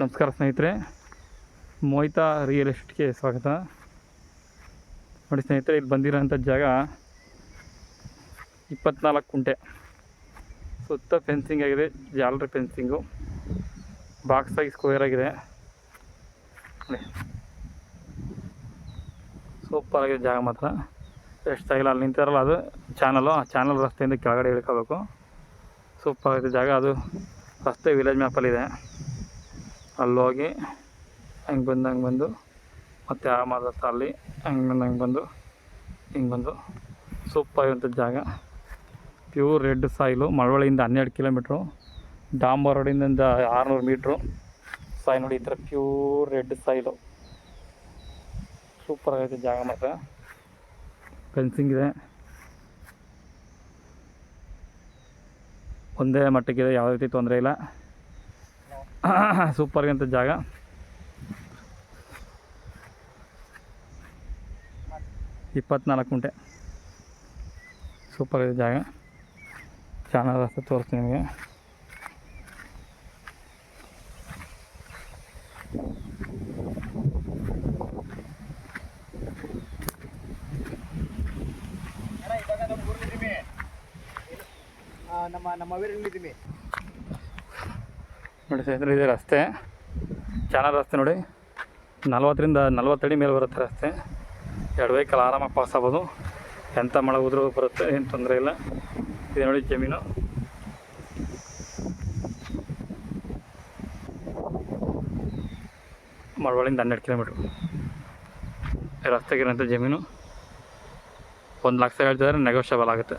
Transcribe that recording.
ನಮಸ್ಕಾರ ಸ್ನೇಹಿತರೆ. ಮೋಹಿತಾ ರಿಯಲ್ ಎಸ್ಟೇಟ್ಗೆ ಸ್ವಾಗತ. ನೋಡಿ ಸ್ನೇಹಿತರೆ, ಇಲ್ಲಿ ಬಂದಿರೋಂಥ ಜಾಗ ಇಪ್ಪತ್ನಾಲ್ಕು ಕುಂಟೆ. ಸುತ್ತ ಫೆನ್ಸಿಂಗ್ ಆಗಿದೆ, ಜಾಲರಿ ಫೆನ್ಸಿಂಗು ಬಾಕ್ಸ್ ಆಗಿ ಸ್ಕ್ವೇರ್ ಆಗಿದೆ. ನೋಡಿ. ಸೂಪರ್ ಆಗಿದೆ ಜಾಗ ಮಾತ್ರ. ಎಷ್ಟು ಆಗಿಲ್ಲ ಅಲ್ಲಿ. ನಿಂತಿರಲ್ಲ, ಅದು ಚಾನಲು ಆ ಚಾನಲ್ ರಸ್ತೆಯಿಂದ ಕೆಳಗಡೆ ಇಳ್ಕೋಬೇಕು. ಸೂಪರ್ ಆಗಿದೆ ಜಾಗ. ಅದು ರಸ್ತೆ ವಿಲೇಜ್ ಮ್ಯಾಪಲ್ಲಿದೆ ಅಲ್ಲಿ ಹೋಗಿ ಹಂಗೆ ಬಂದು ಹಂಗೆ ಬಂದು, ಮತ್ತು ಆ ಮಾದ ಅಲ್ಲಿ ಹಂಗೆ ಬಂದು ಹಂಗೆ ಬಂದು, ಹಿಂಗೆ ಬಂದು ಸೂಪರ್ ಆಗಿರುವಂಥ ಜಾಗ. ಪ್ಯೂರ್ ರೆಡ್ ಸಾಯಿಲು, ಮಳವಳ್ಳಿಯಿಂದ ಹನ್ನೆರಡು ಕಿಲೋಮೀಟ್ರು, ಡಾಂಬರ್ ರೋಡಿಂದ ಆರುನೂರು ಮೀಟ್ರು. ಸಾಯಿ ನೋಡಿ ಈ ಥರ ಪ್ಯೂರ್ ರೆಡ್ ಸಾಯಿಲು. ಸೂಪರ್ ಆಗೈತೆ ಜಾಗ ಮಾತ್ರ. ಫೆನ್ಸಿಂಗ್ ಇದೆ. ಒಂದೇ ಮಟ್ಟಕ್ಕಿದೆ, ಯಾವುದೇ ರೀತಿ ತೊಂದರೆ ಇಲ್ಲ. ಸೂಪರ್ ಅಂತ ಜಾಗ. ಇಪ್ಪತ್ನಾಲ್ಕು ಗುಂಟೆ. ಸೂಪರ್ ಇದೆ ಜಾಗ. ಚಾನಲ್ ರಸ್ತೆ ತೋರಿಸ್ತೀನಿ ನಿಮಗೆ. ನಮ್ಮ ನಮ್ಮ ಅವೇರಿಯಲ್ಲಿದ್ದೀವಿ ನೋಡಿ ಸ್ನೇಹಿತರೆ, ಇದೆ ರಸ್ತೆ. ಚೆನ್ನಾಗಿ ರಸ್ತೆ ನೋಡಿ. ನಲ್ವತ್ತರಿಂದ ನಲ್ವತ್ತಡಿ ಮೇಲೆ ಬರುತ್ತೆ ರಸ್ತೆ. ಎರಡು ವೆಹಿಕಲ್ ಆರಾಮಾಗಿ ಪಾಸ್ ಆಗ್ಬೋದು. ಎಂಥ ಮಳೆ ಹೋದ್ರೂ ಬರುತ್ತೆ, ಏನು ತೊಂದರೆ ಇಲ್ಲ. ಇದು ನೋಡಿ ಜಮೀನು. ಮಳವಳ್ಳಿಂದ ಹನ್ನೆರಡು ಕಿಲೋಮೀಟ್ರ್. ರಸ್ತೆಗಿರೋಂಥ ಜಮೀನು. ಒಂದು ಲಕ್ಷ ಹೇಳ್ತಿದ್ದಾರೆ ನೆಗೋಷಿಯಬಲ್ ಆಗುತ್ತೆ.